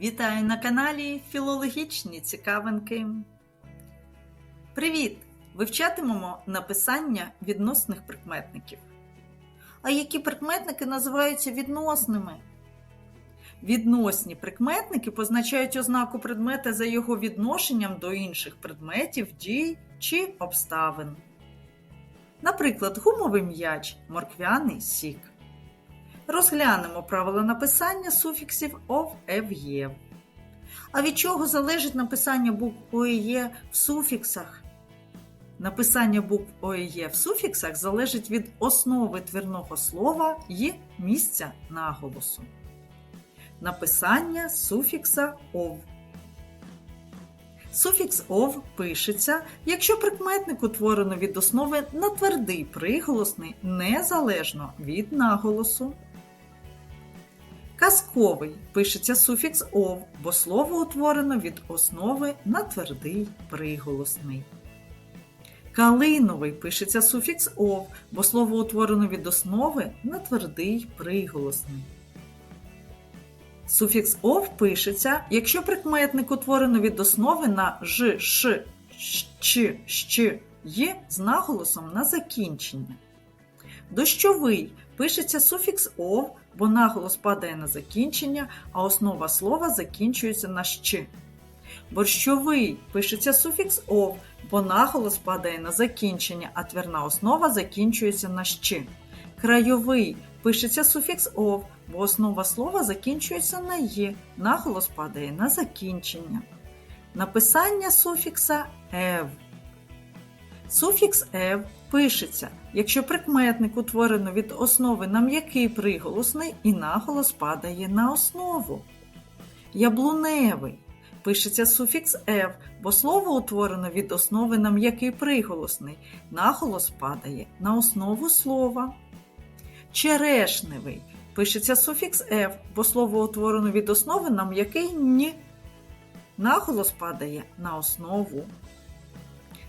Вітаю на каналі Філологічні цікавинки. Привіт! Вивчатимемо написання відносних прикметників. А які прикметники називаються відносними? Відносні прикметники позначають ознаку предмета за його відношенням до інших предметів, дій чи обставин. Наприклад, гумовий м'яч, морквяний сік. Розглянемо правила написання суфіксів ов, ев, єв. А від чого залежить написання букв Є в суфіксах? Написання букв О в суфіксах залежить від основи твірного слова і місця наголосу. Написання суфікса ов. Суфікс ов пишеться, якщо прикметник утворено від основи на твердий приголосний незалежно від наголосу. Казковий пишеться суфікс ов, бо слово утворено від основи на твердий приголосний. Калиновий пишеться суфікс ов, бо слово утворено від основи на твердий приголосний. Суфікс ов пишеться, якщо прикметник утворено від основи на ж, ш, щ, щ, є з наголосом на закінчення. Дощовий пишеться суфікс ов, бо наголос падає на закінчення, а основа слова закінчується на щ. Борщовий пишеться суфікс ов, бо наголос падає на закінчення, а твірна основа закінчується на щ. Крайовий пишеться суфікс ов, бо основа слова закінчується на є, наголос падає на закінчення. Написання суфікса ев. Суфікс ев пишеться, якщо прикметник утворено від основи на м'який приголосний і наголос падає на основу. Яблуневий пишеться суфікс ев, бо слово утворено від основи на м'який приголосний, наголос падає на основу слова. Черешневий пишеться суфікс ев, бо слово утворено від основи на м'який ні. Наголос падає на основу.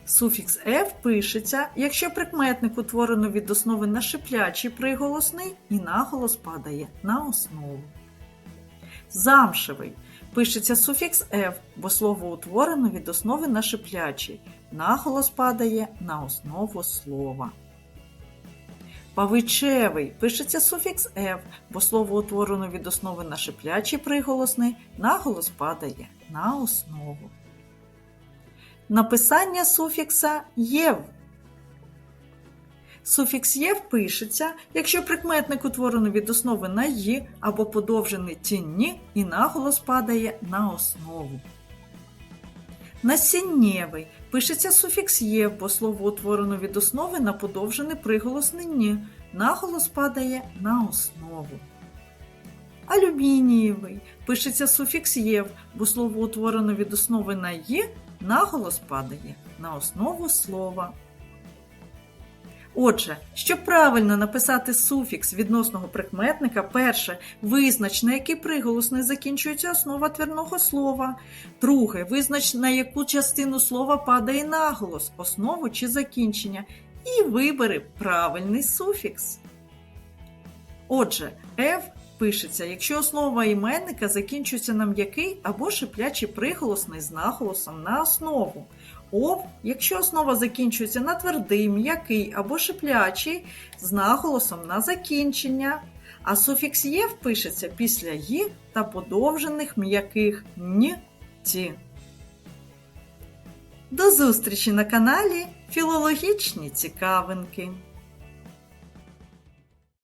Суфікс «ев» пишеться, якщо прикметник утворено від основи на шиплячий приголосний і наголос падає на основу. Замшевий пишеться суфікс «ев», бо слово утворено від основи на шиплячий, наголос падає на основу слова. Павичевий пишеться суфікс «ев», бо слово утворено від основи на шиплячий приголосний, наголос падає на основу. Написання суфікса єв. Суфікс єв пишеться, якщо прикметник утворено від основи на «ї» або подовжений тінні і наголос падає на основу. Насіннєвий пишеться суфікс єв, бо слово утворено від основи на подовжений приголосний «ні», наголос падає на основу. Алюмінієвий пишеться суфікс єв, бо слово утворено від основи на «є», наголос падає на основу слова. Отже, щоб правильно написати суфікс відносного прикметника, перше визнач, на який приголосний закінчується основа твірного слова. Друге, визнач, на яку частину слова падає наголос, основу чи закінчення. І вибери правильний суфікс. Отже, F пишеться, якщо основа іменника закінчується на м'який або шиплячий приголосний з наголосом на основу. Ов, якщо основа закінчується на твердий, м'який або шиплячий з наголосом на закінчення. А суфікс єв пишеться після «ї» та подовжених м'яких «ні», «ті». До зустрічі на каналі Філологічні цікавинки.